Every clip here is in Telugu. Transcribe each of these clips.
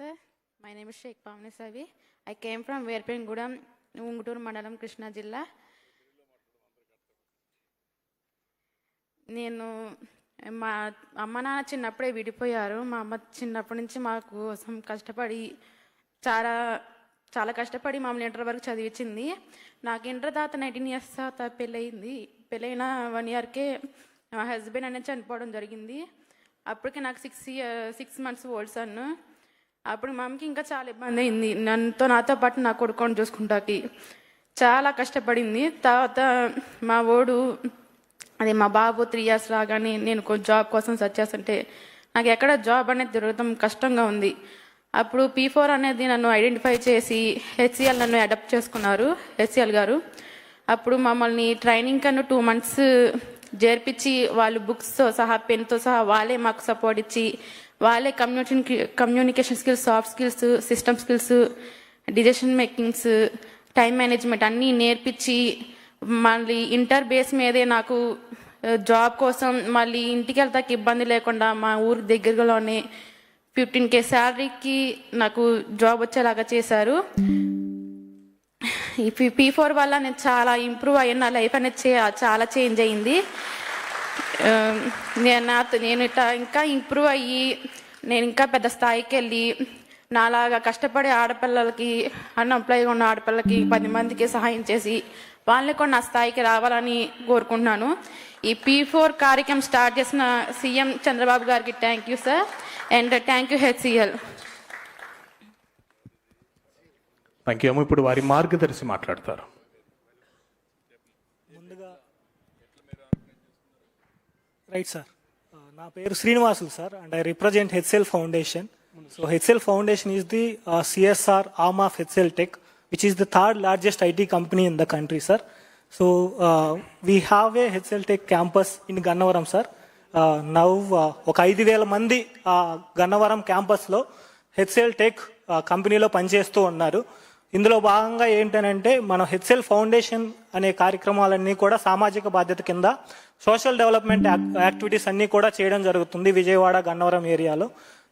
Sir my name Sheikh Sheikh Savi I came from from Unguturu మండలం కృష్ణా జిల్లా నేను మా అమ్మ నాన్న చిన్నప్పుడే విడిపోయారు. మా అమ్మ చిన్నప్పటి నుంచి మా కోసం కష్టపడి చాలా చాలా కష్టపడి మమ్మల్ని ఇంటర్ వరకు చదివించింది. నాకు ఇంటర్ తర్వాత నైన్టీన్ ఇయర్స్ తర్వాత పెళ్ళయింది. పెళ్ళైన వన్ ఇయర్కే మా హస్బెండ్ అనేది చనిపోవడం జరిగింది. అప్పటికే నాకు six year six months old సన్ను అప్పుడు మా అమ్మకి ఇంకా చాలా ఇబ్బంది అయింది. నన్నుతో నాతో పాటు నా కొడుకొని చూసుకుంటాకి చాలా కష్టపడింది. తర్వాత మా ఓడు అదే మా బాబు త్రీ ఇయర్స్ రాగానే నేను కొంచెం జాబ్ కోసం సెర్చ్ చేస్తుంటే నాకు ఎక్కడ జాబ్ అనేది దొరకడం కష్టంగా ఉంది. అప్పుడు పీ ఫోర్ అనేది నన్ను ఐడెంటిఫై చేసి హెచ్సిఎల్ నన్ను అడాప్ట్ చేసుకున్నారు హెచ్సిఎల్ గారు. అప్పుడు మమ్మల్ని ట్రైనింగ్ కన్నా టూ మంత్స్ చేర్పించి వాళ్ళు బుక్స్తో సహా పెన్తో సహా వాళ్ళే మాకు సపోర్ట్ ఇచ్చి వాళ్ళే communication communication skills soft skills system skills decision makings time management అన్నీ నేర్పించి మళ్ళీ ఇంటర్ బేస్ మీదే నాకు uh, జాబ్ కోసం మళ్ళీ ఇంటికి వెళ్తాకి ఇబ్బంది లేకుండా మా ఊరి దగ్గరలోనే ఫిఫ్టీన్ కే శాలరీకి నాకు జాబ్ వచ్చేలాగా చేశారు. ఈ పీ ఫోర్ వల్ల నేను చాలా ఇంప్రూవ్ అయ్యాను నా లైఫ్ అనేది చాలా చేంజ్ అయింది Um, నేను నాతో నేను ఇట్లా ఇంకా ఇంప్రూవ్ అయ్యి నేను ఇంకా పెద్ద స్థాయికి వెళ్ళి నాలాగా కష్టపడే ఆడపిల్లలకి అన్ఎంప్లాయ్గా ఉన్న ఆడపిల్లలకి పది మందికి సహాయం చేసి వాళ్ళని కూడా నా స్థాయికి రావాలని కోరుకుంటున్నాను. ఈ పీ ఫోర్ కార్యక్రమం స్టార్ట్ చేసిన సీఎం చంద్రబాబు గారికి thank you sir and thank you HCL thank you ఇప్పుడు వారి మార్గదర్శి మాట్లాడతారు. రైట్ సార్ నా పేరు Srinivasulu sir and I represent HL foundation so HL foundation is the CSR arm of HL tech which is the third largest IT company in the country sir so we have a HL tech campus in Gannavaram sir now ఒక ఐదు వేల మంది గన్నవరం క్యాంపస్లో హెచ్ఎల్ టెక్ కంపెనీలో పనిచేస్తూ ఉన్నారు. ఇందులో భాగంగా ఏంటనంటే మనం హెచ్ఎల్ ఫౌండేషన్ అనే కార్యక్రమాలన్నీ కూడా సామాజిక బాధ్యత కింద సోషల్ డెవలప్మెంట్ యాక్- యాక్టివిటీస్ అన్నీ కూడా చేయడం జరుగుతుంది విజయవాడ గన్నవరం ఏరియాలో.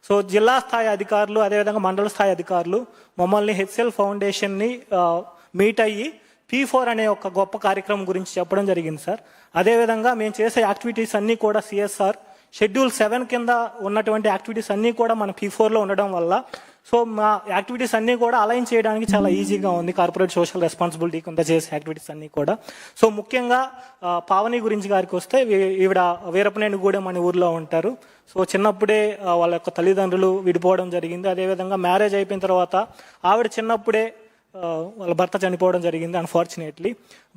సో జిల్లా స్థాయి అధికారులు అదేవిధంగా మండల స్థాయి అధికారులు మమ్మల్ని హెచ్ఎల్ ఫౌండేషన్ని మీట్ అయ్యి పీ ఫోర్ అనే ఒక గొప్ప కార్యక్రమం గురించి చెప్పడం జరిగింది సార్. అదేవిధంగా మేము చేసే యాక్టివిటీస్ అన్నీ కూడా సిఎస్ఆర్ షెడ్యూల్ సెవెన్ కింద ఉన్నటువంటి యాక్టివిటీస్ అన్నీ కూడా మన పీ ఫోర్లో ఉండడం వల్ల సో మా యాక్టివిటీస్ అన్నీ కూడా అలైన్ చేయడానికి చాలా ఈజీగా ఉంది. కార్పొరేట్ సోషల్ రెస్పాన్సిబిలిటీ కింద చేసే యాక్టివిటీస్ అన్నీ కూడా. సో ముఖ్యంగా పావని గురించి గారికి వస్తే ఈవిడ వీరపనేనిగూడెం అనే ఊర్లో ఉంటారు. సో చిన్నప్పుడే వాళ్ళ యొక్క తల్లిదండ్రులు విడిపోవడం జరిగింది. అదేవిధంగా మ్యారేజ్ అయిపోయిన తర్వాత ఆవిడ చిన్నప్పుడే వాళ్ళ భర్త చనిపోవడం జరిగింది unfortunately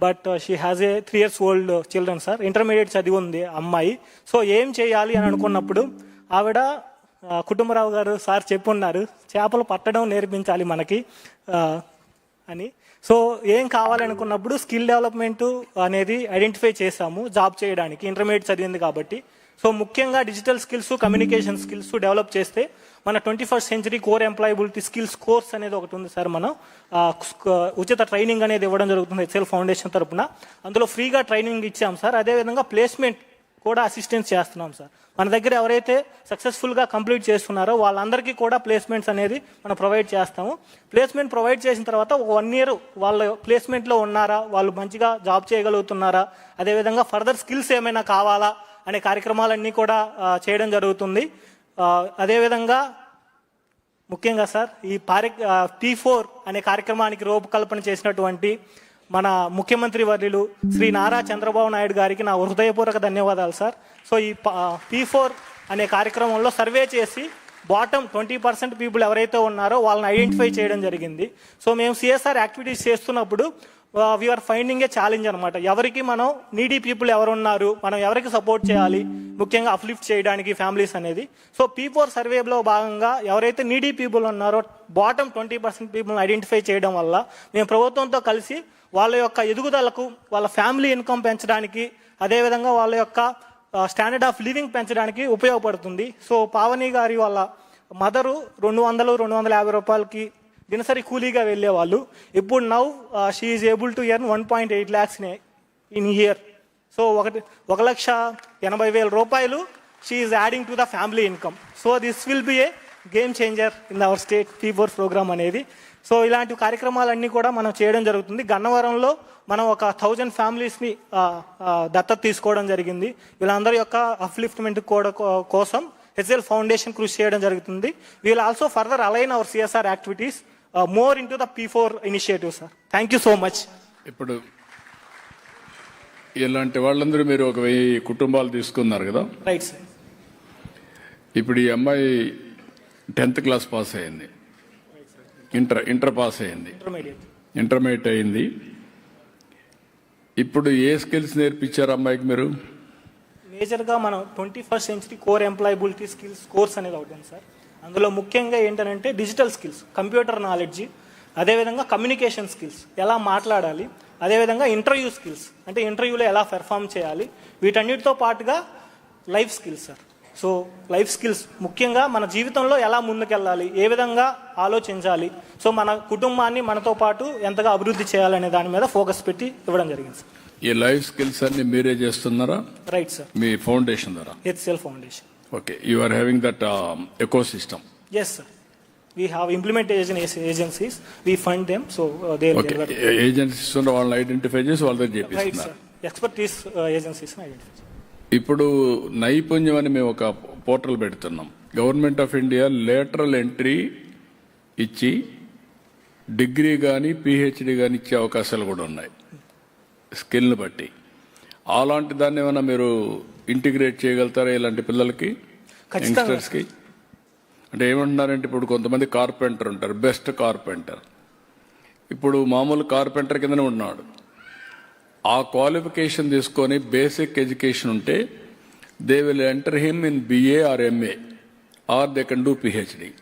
but she has a three years old children sir intermediate చదివి ఉంది అమ్మాయి. సో ఏం చేయాలి అని అనుకున్నప్పుడు ఆవిడ కుటుంబరావు గారు సార్ చెప్పున్నారు చేపలు పట్టడం నేర్పించాలి మనకి అని. సో ఏం కావాలనుకున్నప్పుడు స్కిల్ డెవలప్మెంట్ అనేది ఐడెంటిఫై చేశాము జాబ్ చేయడానికి ఇంటర్మీడియట్ చదివింది కాబట్టి. సో ముఖ్యంగా digital skills communication skills develop చేస్తే మన twenty first century core employability skills course అనేది ఒకటి ఉంది సార్ మనం. ఉచిత ట్రైనింగ్ అనేది ఇవ్వడం జరుగుతుంది హెచ్ఎల్ ఫౌండేషన్ తరపున. అందులో ఫ్రీగా ట్రైనింగ్ ఇచ్చాం సార్. అదేవిధంగా ప్లేస్మెంట్ కూడా అసిస్టెన్స్ చేస్తున్నాం సార్ మన దగ్గర ఎవరైతే సక్సెస్ఫుల్గా కంప్లీట్ చేస్తున్నారో వాళ్ళందరికీ కూడా ప్లేస్మెంట్స్ అనేది మనం ప్రొవైడ్ చేస్తాము. ప్లేస్మెంట్ ప్రొవైడ్ చేసిన తర్వాత ఒక వన్ ఇయర్ వాళ్ళ ప్లేస్మెంట్లో ఉన్నారా? వాళ్ళు మంచిగా జాబ్ చేయగలుగుతున్నారా? అదేవిధంగా ఫర్దర్ స్కిల్స్ ఏమైనా కావాలా? అనే కార్యక్రమాలన్నీ కూడా చేయడం జరుగుతుంది. అదేవిధంగా ముఖ్యంగా సార్ ఈ పారి టీ ఫోర్ అనే కార్యక్రమానికి రూపకల్పన చేసినటువంటి మన ముఖ్యమంత్రి వర్యులు శ్రీ నారా చంద్రబాబు నాయుడు గారికి నా హృదయపూర్వక ధన్యవాదాలు సార్. సో ఈ పీ ఫోర్ అనే కార్యక్రమంలో సర్వే చేసి బాటమ్ ట్వంటీ పర్సెంట్ పీపుల్ ఎవరైతే ఉన్నారో వాళ్ళని ఐడెంటిఫై చేయడం జరిగింది. సో మేము సిఎస్ఆర్ యాక్టివిటీస్ చేస్తున్నప్పుడు we are finding a challenge అనమాట ఎవరికి మనం నీడీ పీపుల్ ఎవరు ఉన్నారు మనం ఎవరికి సపోర్ట్ చేయాలి ముఖ్యంగా అప్లిఫ్ట్ చేయడానికి ఫ్యామిలీస్ అనేది. సో పీ ఫోర్ సర్వేలో భాగంగా ఎవరైతే నీడీ పీపుల్ ఉన్నారో బాటమ్ ట్వంటీ పర్సెంట్ పీపుల్ని ఐడెంటిఫై చేయడం వల్ల మేము ప్రభుత్వంతో కలిసి వాళ్ళ యొక్క ఎదుగుదలకు వాళ్ళ ఫ్యామిలీ ఇన్కమ్ పెంచడానికి అదేవిధంగా వాళ్ళ యొక్క స్టాండర్డ్ ఆఫ్ లివింగ్ పెంచడానికి ఉపయోగపడుతుంది. సో పావని గారి వాళ్ళ మదరు రెండు వందలు రెండు వందల యాభై రూపాయలకి దినసరి కూలీగా వెళ్ళేవాళ్ళు. ఇప్పుడు now she's able to earn one point eight lakhs in year so ఒకటి ఒక లక్ష ఎనభై వేల రూపాయలు she's adding to the family income so this will be a game changer in our state four program అనేది. సో ఇలాంటి కార్యక్రమాలన్నీ కూడా మనం చేయడం జరుగుతుంది. గన్నవరంలో మనం ఒక థౌజండ్ ఫ్యామిలీస్ని దత్తత తీసుకోవడం జరిగింది. వీళ్ళందరి యొక్క అప్లిఫ్ట్మెంట్ కూడా కోసం హెచ్ఎల్ ఫౌండేషన్ కృషి చేయడం జరుగుతుంది. We'll also further align our CSR activities more into the P four initiative sir thank you so much ఇప్పుడు ఇలాంటి వాళ్ళందరూ మీరు ఒక వెయ్యి కుటుంబాలు తీసుకున్నారు కదా? రైట్ సార్ ఇప్పుడు ఈ అమ్మాయి టెన్త్ క్లాస్ పాస్ అయింది ఇంటర్ ఇంటర్ పాస్ అయింది ఇంటర్మీడియట్ అయింది ఇప్పుడు ఏ స్కిల్స్ నేర్పించారు అమ్మాయికి మీరు? మేజర్గా మనం twenty first century core employability skills course అనేది ఒకటి సార్. అందులో ముఖ్యంగా ఏంటంటే డిజిటల్ స్కిల్స్ కంప్యూటర్ నాలెడ్జ్ అదేవిధంగా కమ్యూనికేషన్ స్కిల్స్ ఎలా మాట్లాడాలి అదేవిధంగా ఇంటర్వ్యూ స్కిల్స్ అంటే ఇంటర్వ్యూలో ఎలా పెర్ఫామ్ చేయాలి వీటన్నిటితో పాటుగా life skills sir. So life skills ముఖ్యంగా మన జీవితంలో ఎలా ముందుకెళ్ళాలి ఏ విధంగా ఆలోచించాలి సో మన కుటుంబాన్ని మనతో పాటు ఎంతగా అభివృద్ధి చేయాలనే దాని మీద ఫోకస్ పెట్టి ఇవ్వడం జరిగింది సార్ ఈ లైఫ్ స్కిల్స్ అన్ని మీరే చేస్తున్నారా రైట్ సార్ మీ ఫౌండేషన్ ద్వారా HCL foundation okay you are having that ecosystem Yes, sir. We have implementation ag- agencies. We fund them, so uh, they okay deliver. Agencies వాళ్ళని ఐడెంటిఫై చేసి వాళ్ళ దగ్గర Right, చేపిస్తున్నారు sir. ఇప్పుడు నైపుణ్యం అని మేము ఒక పోర్టల్ పెడుతున్నాం. Government of India lateral entry ఇచ్చి డిగ్రీ కానీ పిహెచ్డి కానీ ఇచ్చే అవకాశాలు కూడా ఉన్నాయి. స్కిల్ని బట్టి. అలాంటి దాన్ని ఏమైనా మీరు ఇంటిగ్రేట్ చేయగలుగుతారా ఇలాంటి పిల్లలకి. యంగ్స్టర్స్కి అంటే ఏమంటున్నారంటే ఇప్పుడు కొంతమంది కార్పెంటర్ ఉంటారు. బెస్ట్ కార్పెంటర్ ఇప్పుడు మామూలు కార్పెంటర్ కిందనే ఉన్నాడు ఆ క్వాలిఫికేషన్ తీసుకొని బేసిక్ ఎడ్యుకేషన్ ఉంటే they will enter him in BA or MA or they can do PhD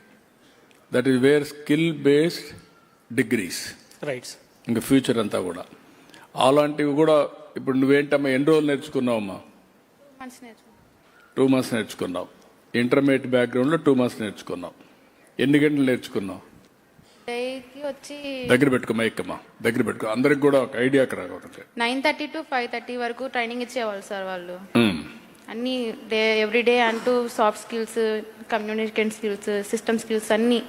that is where skill based degrees Right, sir. ఇంకా ఫ్యూచర్ అంతా కూడా. అలాంటివి కూడా ఇప్పుడు నువ్వేంటమ్మా ఎన్ని రోజులు నేర్చుకున్నావమ్మా? టూ మంత్స్ నేర్చుకున్నావు. ఇంటర్మీడియట్ బ్యాక్గ్రౌండ్లో టూ మంత్స్ నేర్చుకున్నావు. ఎన్ని గంటలు నేర్చుకున్నావు? డేకి వచ్చి దగ్గర పెట్టుకో మైక్కమ్మా దగ్గర పెట్టుకో. అందరికి కూడా ఒక ఐడియా అక్కడ ఒకటి. Nine thirty to five thirty వరకు ట్రైనింగ్ ఇచ్చేవాళ్ళు సార్ వాళ్ళు. అన్ని డే ఎవ్రీ డే అంటూ soft skills communication skills system skills అన్నీ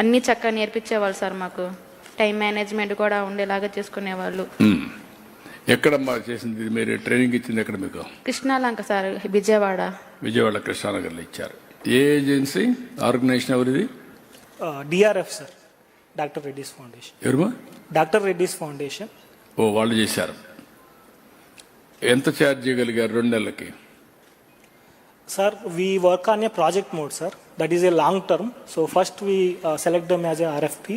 అన్నీ చక్కగా నేర్పించేవాళ్ళు సార్ మాకు. టైం మేనేజ్మెంట్ కూడా ఉండేలాగా చేసుకునేవాళ్ళు. మ్మ్. ఎక్కడమ్మా చేసింది? ఇది మీరు ట్రైనింగ్ ఇచ్చింది ఎక్కడ మీకు? కృష్ణాలంక సార్ విజయవాడ. విజయవాడ కృష్ణానగర్లో ఇచ్చారు. ఏ ఏజెన్సీ? ఆర్గనైజేషన్ ఎవరిది? Uh, DRF, doctor Reddy's foundation. ఎవరు డాక్టర్ రెడ్డిస్ ఫౌండేషన్. ఓ వాళ్ళు చేశారు. ఎంత ఛార్జ్ చేయగలిగారు రెండు నెలలకి? Sir we work on a project mode sir that is a long term so first we select them as a RFP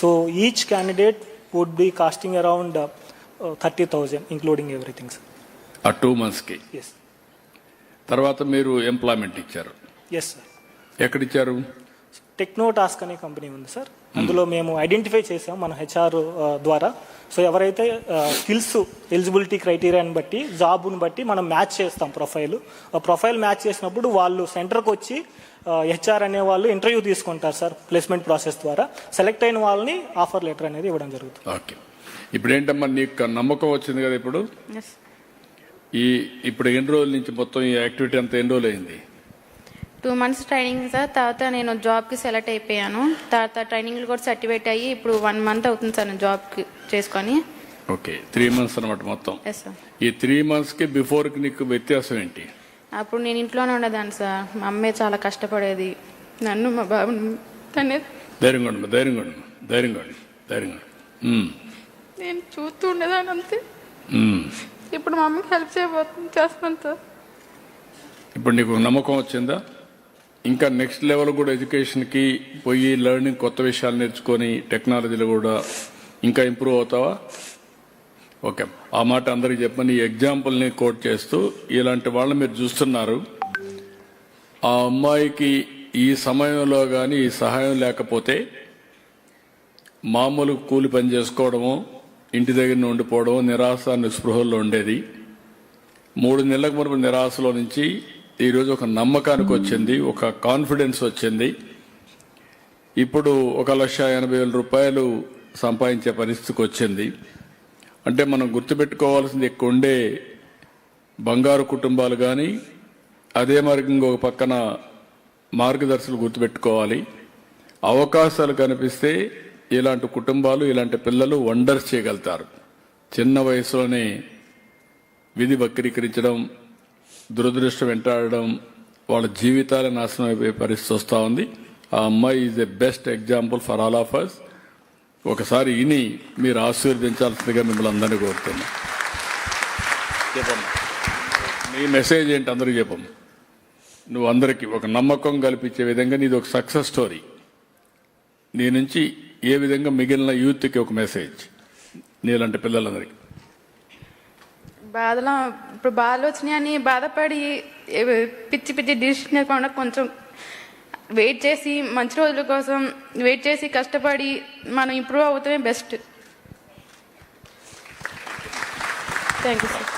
so each candidate would be costing around thirty thousand including everything sir ఆ టూ మంత్స్కి ఎస్ తర్వాత మీరు ఎంప్లాయ్మెంట్ ఇచ్చారు. ఎస్ సార్ ఎక్కడిచ్చారు? టెక్నో టాస్క్ అనే కంపెనీ ఉంది సార్. అందులో మేము ఐడెంటిఫై చేసాం మన హెచ్ఆర్ ద్వారా. సో ఎవరైతే స్కిల్స్ ఎలిజిబిలిటీ క్రైటీరియాని బట్టి జాబ్ని బట్టి మనం మ్యాచ్ చేస్తాం ప్రొఫైల్. ఆ ప్రొఫైల్ మ్యాచ్ చేసినప్పుడు వాళ్ళు సెంటర్కి వచ్చి హెచ్ఆర్ అనే వాళ్ళు ఇంటర్వ్యూ తీసుకుంటారు సార్ ప్లేస్మెంట్ ప్రాసెస్ ద్వారా. సెలెక్ట్ అయిన వాళ్ళని ఆఫర్ లెటర్ అనేది ఇవ్వడం జరుగుతుంది. ఓకే. ఇప్పుడు ఏంటమ్మా నీకు నమ్మకం వచ్చింది కదా ఇప్పుడు? ఈ ఇప్పుడు ఎన్ని రోజుల నుంచి మొత్తం ఈ యాక్టివిటీ అంతా ఎన్ని రోజులు అయింది టూ మంత్స్ ట్రైనింగ్ సార్. తర్వాత నేను జాబ్కి సెలెక్ట్ అయిపోయాను. తర్వాత ట్రైనింగ్లు కూడా సర్టిఫికేట్ అయ్యి ఇప్పుడు వన్ మంత్ అవుతుంది సార్ నేను జాబ్కి చేసుకొని. ఓకే. త్రీ మంత్స్ అనమాట మొత్తం. ఎస్ సార్ ఈ త్రీ మంత్స్కి బిఫోర్కి నీకు వ్యత్యాసం ఏంటి? అప్పుడు నేను ఇంట్లోనే ఉండేదాన్ని సార్. మా అమ్మే చాలా కష్టపడేది. నన్ను మా బాబుని తనే ధైర్యంగా ఉండు ధైర్యంగా ఉండు ధైర్యంగా ఉండు ధైర్యంగా ఉండు. నేను చూస్తూ ఉండేదాన్ని అంతే. ఇప్పుడు మా అమ్మకి హెల్ప్ చేయబోతుంది చేస్తున్నాను సార్. ఇప్పుడు నీకు నమ్మకం వచ్చిందా? ఇంకా నెక్స్ట్ లెవెల్ కూడా ఎడ్యుకేషన్కి పోయి లెర్నింగ్ కొత్త విషయాలు నేర్చుకొని టెక్నాలజీలో కూడా ఇంకా ఇంప్రూవ్ అవుతావా? ఓకే ఆ మాట అందరికి చెప్పని ఈ ఎగ్జాంపుల్ని కోట్ చేస్తూ ఇలాంటి వాళ్ళని మీరు చూస్తున్నారు. ఆ అమ్మాయికి ఈ సమయంలో కానీ ఈ సహాయం లేకపోతే మామూలు కూలి పని చేసుకోవడము ఇంటి దగ్గర ఉండిపోవడము నిరాశ నిస్పృహల్లో ఉండేది. మూడు నెలలకు మునుపు నిరాశలో నుంచి ఈరోజు ఒక నమ్మకానికి వచ్చింది ఒక కాన్ఫిడెన్స్ వచ్చింది. ఇప్పుడు ఒక లక్ష ఎనభై వేల రూపాయలు సంపాదించే పరిస్థితికి వచ్చింది. అంటే మనం గుర్తుపెట్టుకోవాల్సింది ఎక్కువ ఉండే బంగారు కుటుంబాలు కానీ అదే మార్గంగా ఒక పక్కన మార్గదర్శకులు గుర్తుపెట్టుకోవాలి. అవకాశాలు కనిపిస్తే ఇలాంటి కుటుంబాలు ఇలాంటి పిల్లలు వండర్స్ చేయగలుగుతారు. చిన్న వయసులోనే విధి వక్రీకరించడం దురదృష్టం వెంటాడడం వాళ్ళ జీవితాలే నాశనం అయిపోయే పరిస్థితి వస్తూ ఉంది. ఆ అమ్మాయి is a best example for all of us ఒకసారి ఇని మీరు ఆశీర్వదించాల్సిందిగా మిమ్మల్ని అందరినీ కోరుతున్నా. చెప్పమ్మా. నీ మెసేజ్ ఏంటి అందరికీ చెప్పమ్మా. నువ్వు అందరికీ ఒక నమ్మకం కల్పించే విధంగా నీది ఒక సక్సెస్ స్టోరీ నీ నుంచి ఏ విధంగా మిగిలిన యూత్కి ఒక మెసేజ్ నీలాంటి పిల్లలందరికీ. బాధలో ఇప్పుడు బాధలు వచ్చినాయని బాధపడి పిచ్చి పిచ్చి డిసిషన్ లేకుండా కొంచెం వెయిట్ చేసి మంచి రోజుల కోసం వెయిట్ చేసి కష్టపడి మనం ఇంప్రూవ్ అవుతామే బెస్ట్ థ్యాంక్ యూ సార్